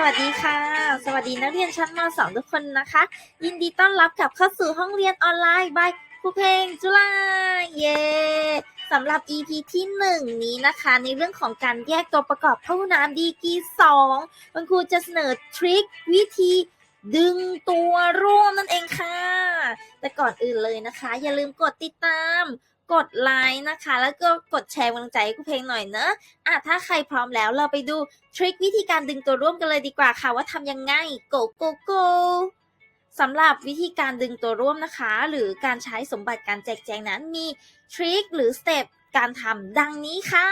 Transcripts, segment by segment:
สวัสดีค่ะ สวัสดีนักเรียนชั้นม .2 ทุกคนนะคะ ยินดีต้อนรับกลับเข้าสู่ห้องเรียนออนไลน์ by ครูเพลงจุฬาเย้สำหรับ EP ที่ 1 นี้นะคะ ในเรื่องของการแยกตัวประกอบพหุนามดีกี2คุณครูจะเสนอทริควิธีดึงตัวร่วมนั่นเองค่ะ แต่ก่อนอื่นเลยนะคะ อย่าลืมกดติดตาม กดไลค์นะคะ แล้วก็กดแชร์กำลังใจให้ครูเพลงหน่อยเนอะอะถ้าใครพร้อมแล้วเราไปดูทริควิธีการดึงตัวร่วมกันเลยดีกว่าค่ะว่าทำยังไง go go go สำหรับวิธีการดึงตัวร่วมนะคะ หรือการใช้สมบัติการแจกแจงนั้นมีทริคหรือสเต็ปการทำดังนี้ค่ะ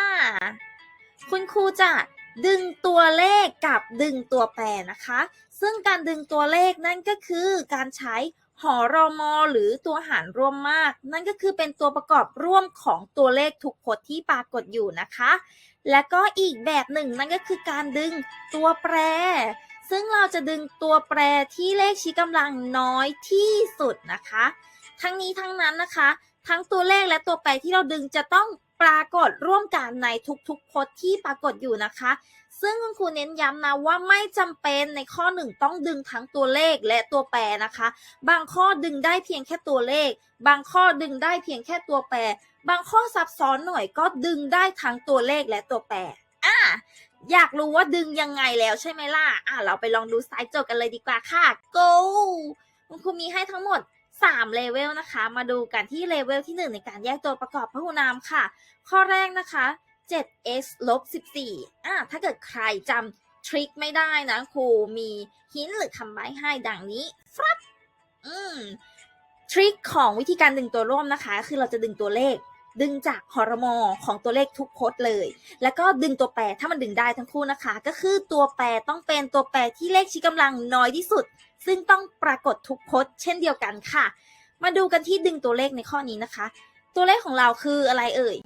คุณครูจะดึงตัวเลขกับดึงตัวแปรนะคะ ซึ่งการดึงตัวเลขนั่นก็คือการใช้ หอรอมอหรือตัวหารร่วมมาก นั่นก็คือเป็นตัวประกอบร่วมของตัวเลขทุกพจน์ที่ปรากฏอยู่นะคะ และก็อีกแบบหนึ่งนั่นก็คือการดึงตัวแปร ซึ่งเราจะดึงตัวแปรที่เลขชี้กำลังน้อยที่สุดนะคะ ทั้งนี้ทั้งนั้นนะคะ ทั้งตัวเลขและตัวแปรที่เราดึงจะต้องปรากฏร่วมกันในทุกๆพจน์ที่ปรากฏอยู่นะคะ ซึ่งคุณครูเน้นย้ำนะว่าไม่จำเป็นในข้อหนึ่งต้องดึงทั้งตัวเลขและตัวแปรนะคะ บางข้อดึงได้เพียงแค่ตัวเลข บางข้อดึงได้เพียงแค่ตัวแปร บางข้อซับซ้อนหน่อยก็ดึงได้ทั้งตัวเลขและตัวแปรอะอยากรู้ว่าดึงยังไงแล้วใช่ไหมล่ะอะเราไปลองดูสายโจทย์กันเลยดีกว่าค่ะ go คุณครูมีให้ทั้งหมด3เลเวลนะคะ มาดูกันที่เลเวลที่ 1 ในการแยกตัวประกอบพหุนามค่ะ ข้อแรกนะคะ 7x ลบ 14อะถ้าเกิดใครจำทริคไม่ได้นะครูมีหินหรือคำใบ้ให้ดังนี้ฟรับอืมทริคของวิธีการดึงตัวร่วมนะคะ คือเราจะดึงตัวเลข ดึงจากฮอร์โมนของตัวเลขทุกพจน์เลย แล้วก็ดึงตัวแปรถ้ามันดึงได้ทั้งคู่นะคะ ก็คือตัวแปรต้องเป็นตัวแปรที่เลขชี้กำลังน้อยที่สุด ซึ่งต้องปรากฏทุกพจน์เช่นเดียวกันค่ะ มาดูกันที่ดึงตัวเลขในข้อนี้นะคะ ตัวเลขของเราคืออะไรเอ่ย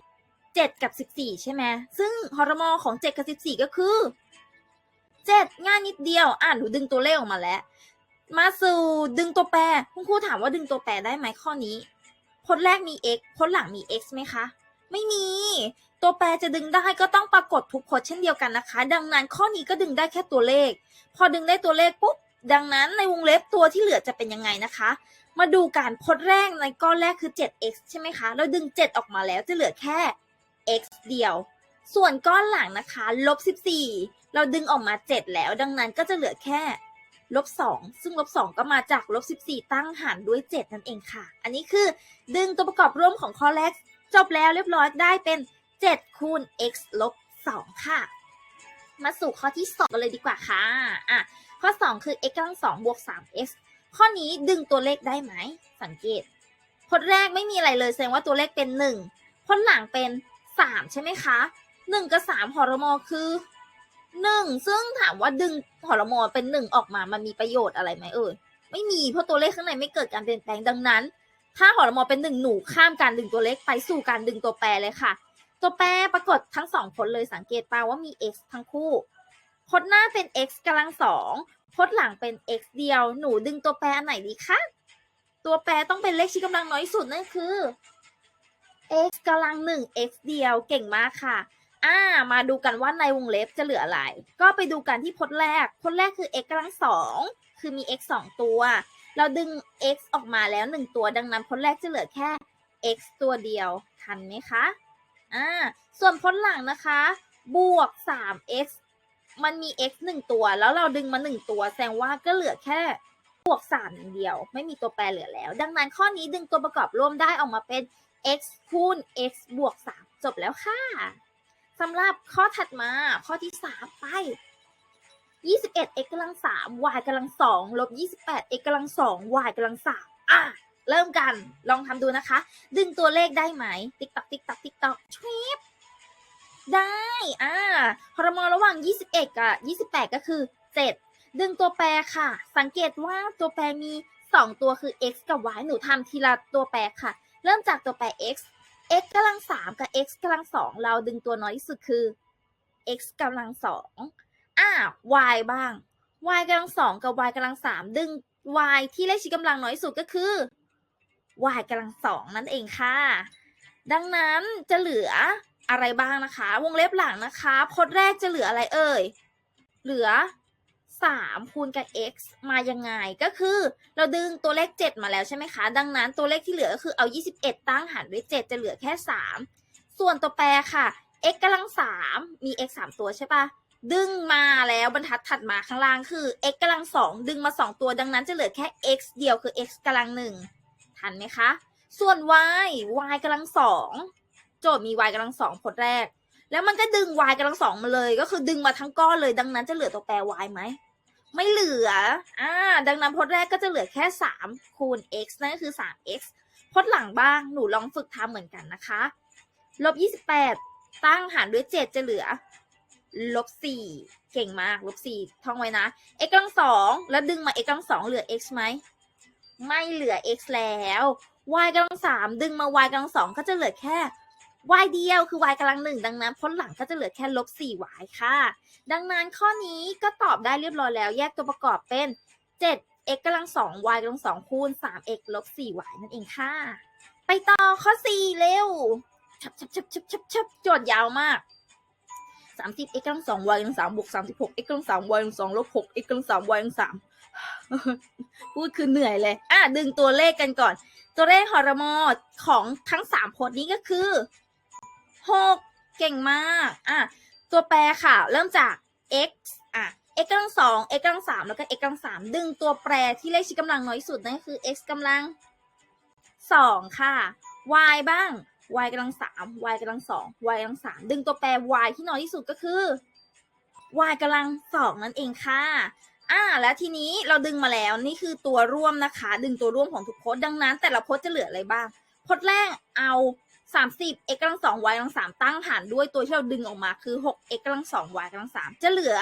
7กับ14ใช่ไหมซึ่งฮอร์โมนของ7กับ14ก็คือ7ง่ายนิดเดียว อ่านหนูดึงตัวเลขออกมาแล้ว มาสู่ดึงตัวแปร คุณครูถามว่าดึงตัวแปรได้ไหมข้อนี้พจน์แรกมี x พจน์หลังมี x ไหมคะ ไม่มี ตัวแปรจะดึงได้ก็ต้องปรากฏทุกพจน์เช่นเดียวกันนะคะ ดังนั้นข้อนี้ก็ดึงได้แค่ตัวเลข พอดึงได้ตัวเลขปุ๊บ ดังนั้นในวงเล็บตัวที่เหลือจะเป็นยังไงนะคะ มาดูการพจน์แรกในก้อนแรกคือ 7x ใช่ไหมคะ เราดึง 7 ออกมาแล้วจะเหลือแค่ x เดียว ส่วนก้อนหลังนะคะลบ14 เราดึงออกมา 7 แล้ว ดังนั้นก็จะเหลือแค่ลบ2ซึ่งลบ2ก็มาจากลบ14 ตั้งหารด้วย 7 นั่นเองค่ะ อันนี้คือดึงตัวประกอบร่วมของข้อแรกจบแล้วเรียบร้อยได้เป็น 7 คูณ x ลบ 2 ค่ะ มาสู่ข้อที่ 2 กันเลยดีกว่าค่ะอะ ข้อ 2 คือ x กำลัง2บวก 3x ข้อนี้ดึงตัวเลขได้ไหม สังเกตพจน์แรกไม่มีอะไรเลยแสดงว่าตัวเลขเป็น 1พจน์หลังเป็น 3ใช่ไหมคะ1กับ3หอรโมอคือ1ซึ่งถามว่าดึงหอรโมอเป็น1ออกมามันมีประโยชน์อะไรไหมเอ่ยไม่มีเพราะตัวเลขข้างในไม่เกิดการเปลี่ยนแปลงดังนั้น ถ้าหอรโมอเป็น1หนูข้ามการดึงตัวเลขไปสู่การดึงตัวแปรเลยค่ะ ตัวแปรปรากฏทั้งสองพจน์เลยสังเกตปาว่ามี x ทั้งคู่พจน์หน้าเป็น x กำลังสองพจน์หลังเป็น x เดียว หนูดึงตัวแปรอันไหนดีคะตัวแปรต้องเป็นเลขชี้กำลังน้อยสุดนั่นคือ x กำลังหนึ่ง x เดียวเก่งมากค่ะอ่ามาดูกันว่าในวงเล็บจะเหลืออะไร ก็ไปดูกันที่พจน์แรก พจน์แรกคือ x กำลังสองคือมี x สองตัว เราดึง x ออกมาแล้วหนึ่งตัว ดังนั้นพจน์แรกจะเหลือแค่ x ตัวเดียว ทันไหมคะ อ่า ส่วนพจน์หลังนะคะ บวก 3x มันมี x หนึ่งตัว แล้วเราดึงมาหนึ่งตัว แสดงว่าก็เหลือแค่บวก3อย่างเดียว ไม่มีตัวแปรเหลือแล้ว ดังนั้นข้อนี้ดึงตัวประกอบร่วมได้ออกมาเป็น x คูณ x บวก 3 จบแล้วค่ะสำหรับข้อถัดมาข้อที่ 3 ไป 21 x กำลัง 3 y กำลัง 2 ลบ 28 x กำลัง 2 y กำลัง 3 อะ เริ่มกัน ลองทำดูนะคะ ดึงตัวเลขได้ไหม ติ๊กตักติ๊กตักติ๊กตักทริปได้ อ่าฮอรมนระหว่าง 21 กับ 28 ก็คือ 7 ดึงตัวแปรค่ะ สังเกตว่าตัวแปรมี 2 ตัวคือ x กับ y หนูทำทีละตัวแปรค่ะ เริ่มจากตัวแปร x x กำลัง3กับ x กำลัง2เราดึงตัวน้อยที่สุดคือ x กำลัง2อ่า y บ้าง y กำลัง2กับ y กำลัง3ดึง y ที่เลขชี้กำลังน้อยสุดก็คือ y กำลัง2นั่นเองค่ะ ดังนั้นจะเหลืออะไรบ้างนะคะ วงเล็บหลังนะคะพจน์แรกจะเหลืออะไรเอ่ย เหลือ 3 คูณกับ x มายังไง ก็คือเราดึงตัวเลข 7 มาแล้วใช่ไหมคะ ดังนั้นตัวเลขที่เหลือก็คือเอา 21 ตั้งหารด้วย 7 จะเหลือแค่ 3 ส่วนตัวแปรค่ะ x กำลัง 3 มี x 3 ตัวใช่ปะดึงมาแล้วบรรทัดถัดมาข้างล่างคือ x กำลัง 2 ดึงมา 2 ตัวดังนั้นจะเหลือแค่ x เดียวคือ x กำลัง 1 ทันไหมคะ ส่วน y y กำลัง 2 โจทย์มี y กำลัง2พจน์แรกแล้วมันก็ดึง y กำลังสองมาเลย ก็คือดึงมาทั้งก้อนเลย ดังนั้นจะเหลือตัวแปร y ไหม ไม่เหลือ อ่า ดังนั้นพจน์แรกก็จะเหลือแค่สามคูณ x นั่นก็คือสาม x พจน์หลังบ้าง หนูลองฝึกทำเหมือนกันนะคะ ลบยี่สิบแปดตั้งหารด้วยเจ็ดจะเหลือ ลบสี่เก่งมาก ลบสี่ท่องไว้นะ x กำลังสองแล้วดึงมา x กำลังสองเหลือ x ไหม ไม่เหลือ x แล้ว y กำลังสามดึงมา y กำลังสองก็จะเหลือแค่ y เดียวคือ y กำลังหนึ่งดังนั้นพ้นหลังก็จะเหลือแค่ลบ 4y ค่ะ ดังนั้นข้อนี้ก็ตอบได้เรียบร้อยแล้ว แยกตัวประกอบเป็น 7x กำลัง 2y กำลัง2คูณ 3x ลบ 4y นั่นเองค่ะ ไปต่อข้อ 4 เร็วชับชับชับชับชับชับโจทย์ยาวมาก 30x กำลัง 2y กำลัง3บวก 36x กำลัง 3y กำลัง2ลบ 6x กำลัง 3y กำลัง3พูดคือเหนื่อยเลย อะดึงตัวเลขกันก่อน ตัวเลขฮอร์โมนของทั้ง3พจน์นี้ก็คือ หกเก่งมาก อะ ตัวแปรค่ะ เริ่มจาก x อะ x กำลังสอง x กำลังสามแล้วก็ x กำลังสามดึงตัวแปรที่เลขชี้กำลังน้อยที่สุดนั่นก็คือ x กำลังสองค่ะ y บ้าง y กำลังสาม y กำลังสอง y กำลังสามดึงตัวแปร y ที่น้อยที่สุดก็คือ y กำลังสองนั่นเองค่ะอ่าแล้วทีนี้เราดึงมาแล้วนี่คือตัวร่วมนะคะ ดึงตัวร่วมของทุกพจน์ดังนั้น แต่ละพจน์จะเหลืออะไรบ้างพจน์แรกเอา สามสิบ x กำลังสอง y กำลังสามตั้งหารด้วยตัวที่เราดึงออกมาคือหก x กำลังสอง y กำลังสามจะเหลือ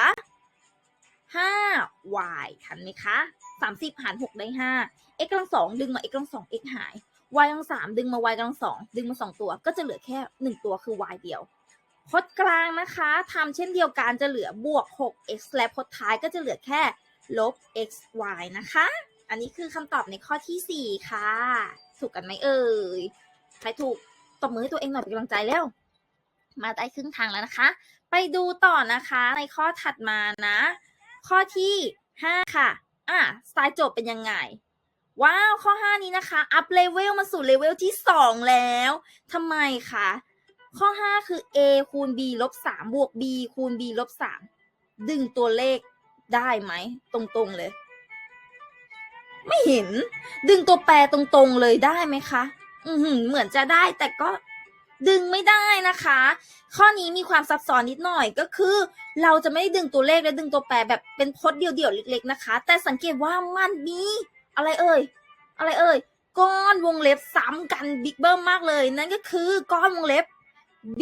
ห้า y ทันไหมคะสามสิบหารหกได้ห้า x กำลังสองดึงมา x กำลังสอง x หาย y กำลังสามดึงมา y กำลังสองดึงมาสองตัว ก็จะเหลือแค่หนึ่งตัวคือ y เดียวพจน์กลางนะคะทำเช่นเดียวกันจะเหลือบวก 6x และพจน์ท้ายก็จะเหลือแค่ลบ x y นะคะ อันนี้คือคำตอบในข้อที่ 4 ค่ะ ถูกกันไหมเอ่ย ใครถูก ตบมือให้ตัวเองหน่อยเป็นกำลังใจเร็วมาได้ครึ่งทางแล้วนะคะ ไปดูต่อนะคะในข้อถัดมานะ ข้อที่5ค่ะอะสไตล์โจทย์เป็นยังไงว้าว ข้อ 5 นี้นะคะ อัพเลเวลมาสู่เลเวลที่ 2 แล้วทำไมคะ ข้อ 5 คือ a คูณ b ลบ3บวก b คูณ b ลบ3ดึงตัวเลขได้ไหม ตรงๆเลย ไม่เห็น ดึงตัวแปรตรงๆเลยได้ไหมคะ อือหือเหมือนจะได้แต่ก็ดึงไม่ได้นะคะ ข้อนี้มีความซับซ้อนนิดหน่อยก็คือ เราจะไม่ได้ดึงตัวเลขและดึงตัวแปรแบบเป็นพจน์เดี่ยวๆเล็ก ๆนะคะ แต่สังเกตว่ามันมีอะไรเอ่ย อะไรเอ่ย ก้อนวงเล็บซ้ำกันบิ๊กเบิ้มมากเลย นั่นก็คือก้อนวงเล็บ b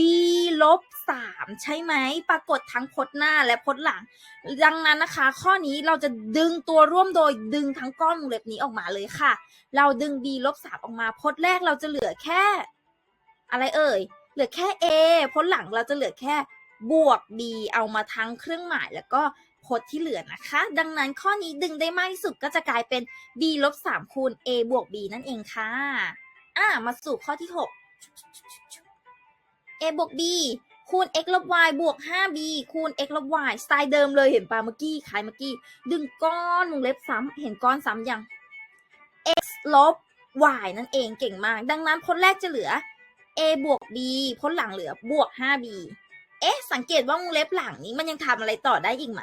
ลบสามใช่ไหม ปรากฏทั้งพจน์หน้าและพจน์หลัง ดังนั้นนะคะ ข้อนี้เราจะดึงตัวร่วมโดยดึงทั้งก้อนวงเล็บนี้ออกมาเลยค่ะ เราดึง b ลบสามออกมาพจน์แรกเราจะเหลือแค่ อะไรเอ่ย เหลือแค่ a พจน์หลังเราจะเหลือแค่บวก b เอามาทั้งเครื่องหมายแล้วก็พจน์ที่เหลือนะคะ ดังนั้นข้อนี้ดึงได้มากที่สุดก็จะกลายเป็น b ลบสามคูณ a บวก b นั่นเองค่ะ อ่ามาสู่ข้อที่หก a บวก b คูณ x ลบ y บวก 5b คูณ x ลบ y สไตล์เดิมเลยเห็นปะเมื่อกี้คายเมื่อกี้ ดึงก้อนวงเล็บซ้ำเห็นก้อนซ้ำยัง x ลบ y นั่นเองเก่งมาก ดังนั้นพจน์แรกจะเหลือ a บวก b พจน์หลังเหลือบวก 5b เอ๊ะ สังเกตว่าวงเล็บหลังนี้มันยังทำอะไรต่อได้อีกไหม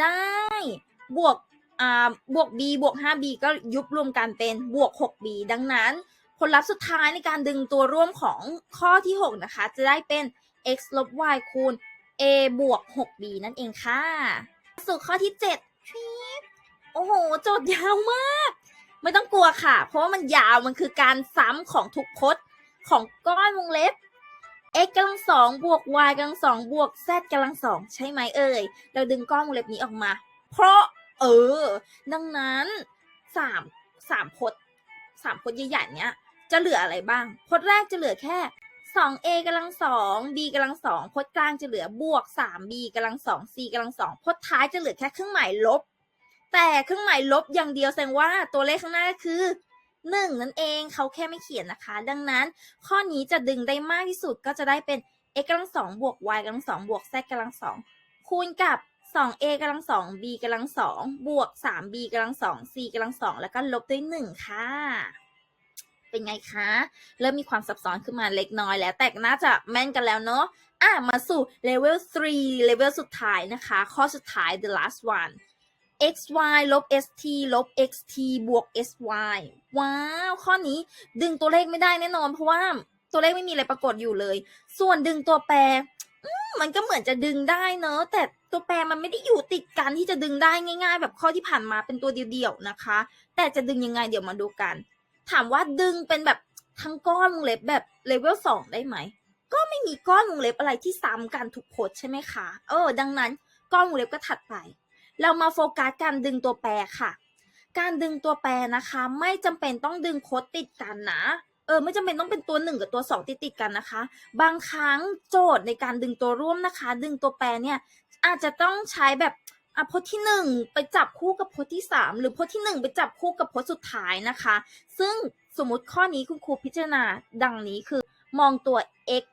ได้ บวก อ่า บวก b บวก 5b ก็ยุบรวมกันเป็นบวก 6b ดังนั้น ผลลัพธ์สุดท้ายในการดึงตัวร่วมของข้อที่ 6 นะคะ จะได้เป็น x ลบ y คูณ a บวก 6b นั่นเองค่ะ สู่ข้อที่7โอ้โห โจทย์ยาวมาก ไม่ต้องกลัวค่ะ เพราะว่ามันยาวมันคือการซ้ำของทุกพจน์ของก้อนวงเล็บ x กำลังสองบวก y กำลังสองบวก z กำลังสองใช่ไหมเอ่ย เราดึงก้อนวงเล็บนี้ออกมา เพราะเออ ดังนั้นสามสามพจน์สามพจน์ใหญ่ๆเนี้ย จะเหลืออะไรบ้างพจน์แรกจะเหลือแค่ 2a กำลังสอง b กำลังสองพจน์กลางจะเหลือบวก 3b กำลังสอง c กำลังสองพจน์ท้ายจะเหลือแค่เครื่องหมายลบ แต่เครื่องหมายลบอย่างเดียวแสดงว่าตัวเลขข้างหน้าก็คือ1นั่นเองเขาแค่ไม่เขียนนะคะ ดังนั้น ข้อนี้จะดึงได้มากที่สุดก็จะได้เป็น x กำลังสองบวก y กำลังสองบวก z กำลังสองคูณกับ 2a กำลังสอง b กำลังสองบวก 3b กำลังสอง c กำลังสองแล้วก็ลบด้วยหนึ่งค่ะ เป็นไงคะ เริ่มมีความซับซ้อนขึ้นมาเล็กน้อยแล้ว แต่น่าจะแม่นกันแล้วเนาะอะมาสู่เลเวล3เลเวลสุดท้ายนะคะ ข้อสุดท้าย the last one xy ลบ st ลบ xt บวก sy ว้าว ข้อนี้ดึงตัวเลขไม่ได้แน่นอน เพราะว่าตัวเลขไม่มีอะไรปรากฏอยู่เลย ส่วนดึงตัวแปรมมันก็เหมือนจะดึงได้เนอะแต่ตัวแปรมันไม่ได้อยู่ติดกันที่จะดึงได้ง่าย ๆ แบบข้อที่ผ่านมาเป็นตัวเดียวๆนะคะ แต่จะดึงยังไงเดี๋ยวมาดูกัน ถามว่าดึงเป็นแบบทั้งก้อนวงเล็บแบบเลเวลสองได้ไหม ก็ไม่มีก้อนวงเล็บอะไรที่ซ้ำกันทุกโพสใช่ไหมคะ เออ ดังนั้นก้อนวงเล็บก็ถัดไป เรามาโฟกัสการดึงตัวแปรค่ะ การดึงตัวแปรนะคะ ไม่จำเป็นต้องดึงโค้ดติดกันนะเออไม่จำเป็นต้องเป็นตัวหนึ่งกับตัวสองติดติดกันนะคะ บางครั้งโจทย์ในการดึงตัวร่วมนะคะ ดึงตัวแปรเนี่ยอาจจะต้องใช้แบบ อะพจน์ที่หนึ่งไปจับคู่กับพจน์ที่สามหรือพจน์ที่หนึ่งไปจับคู่กับพจน์สุดท้ายนะคะ ซึ่งสมมติข้อนี้คุณครูพิจารณาดังนี้คือ มองตัว x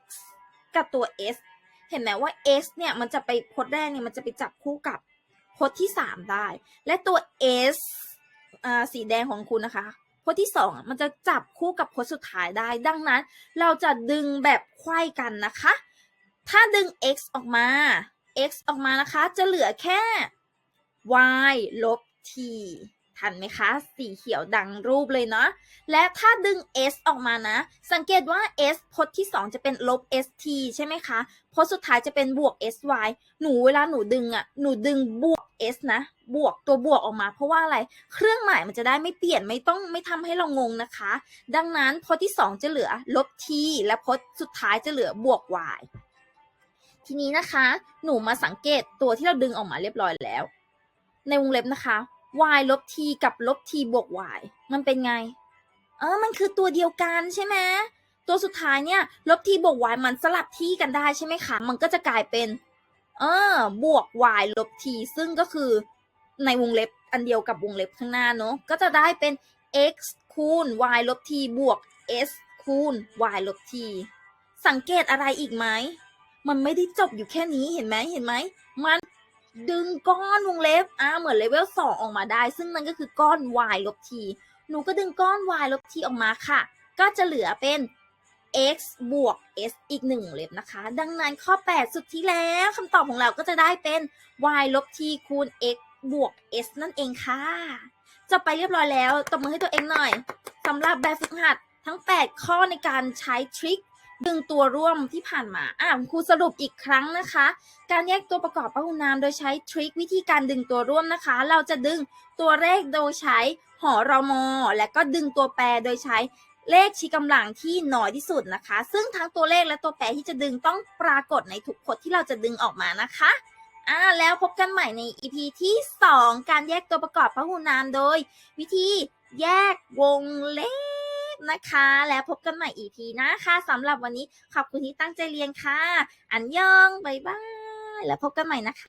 กับตัว s เห็นไหมว่า s เนี่ยมันจะไปพจน์แรกเนี่ยมันจะไปจับคู่กับพจน์ที่สามได้ และตัว s อ่าสีแดงของคุณนะคะพจน์ที่สองมันจะจับคู่กับพจน์สุดท้ายได้ ดังนั้น เราจะดึงแบบไขว้กันนะคะ ถ้าดึง x ออกมา x ออกมานะคะ จะเหลือแค่ y ลบ t ทันไหมคะ สีเขียวดังรูปเลยเนาะ และถ้าดึง s ออกมานะ สังเกตว่า s พจน์ที่ 2 จะเป็นลบ st ใช่ไหมคะ พจน์สุดท้ายจะเป็นบวก sy หนูเวลาหนูดึงอะหนูดึงบวก s นะ บวกตัวบวกออกมา เพราะว่าอะไร เครื่องหมายมันจะได้ไม่เปลี่ยนไม่ต้องไม่ทำให้เรางงนะคะ ดังนั้นพจน์ที่ 2 จะเหลือลบ t และพจน์สุดท้ายจะเหลือบวก y ทีนี้นะคะ หนูมาสังเกตตัวที่เราดึงออกมาเรียบร้อยแล้ว ในวงเล็บนะคะ y ลบ t กับลบ t บวก y มันเป็นไง เออ มันคือตัวเดียวกันใช่ไหมตัวสุดท้ายเนี่ยลบ t บวก y มันสลับที่กันได้ใช่ไหมคะ มันก็จะกลายเป็น เออบวก y ลบ t ซึ่งก็คือในวงเล็บอันเดียวกับวงเล็บข้างหน้าเนอะก็จะได้เป็น x คูณ y ลบ t บวก s คูณ y ลบ t สังเกตอะไรอีกไหม มันไม่ได้จบอยู่แค่นี้เห็นไหมเห็นไหม มันดึงก้อนวงเล็บอ่าเหมือนเลเวลสองออกมาได้ ซึ่งนั่นก็คือก้อน y ลบ t หนูก็ดึงก้อน y ลบ t ออกมาค่ะ ก็จะเหลือเป็น x บวก s อีกหนึ่งเล็บนะคะ ดังนั้นข้อ 8 สุดที่แล้วคำตอบของเราก็จะได้เป็น y ลบ t คูณ x บวก s นั่นเองค่ะ จะไปเรียบร้อยแล้ว ตบมือให้ตัวเองหน่อยสำหรับแบบฝึกหัดทั้ง 8 ข้อในการใช้ทริค ดึงตัวร่วมที่ผ่านมา อะครูสรุปอีกครั้งนะคะ การแยกตัวประกอบพหุนามโดยใช้ทริควิธีการดึงตัวร่วมนะคะ เราจะดึงตัวเลขโดยใช้หอรมอและก็ดึงตัวแปรโดยใช้เลขชี้กำลังที่น้อยที่สุดนะคะ ซึ่งทั้งตัวเลขและตัวแปรที่จะดึงต้องปรากฏในทุกพจน์ที่เราจะดึงออกมานะคะอ่าแล้วพบกันใหม่ใน EP ที่ 2 การแยกตัวประกอบพหุนามโดย วิธีแยกวงเล็บ นะคะ แล้วพบกันใหม่ EP หน้าค่ะสำหรับวันนี้ขอบคุณที่ตั้งใจเรียนค่ะ อันยองบายบาย แล้วพบกันใหม่นะคะ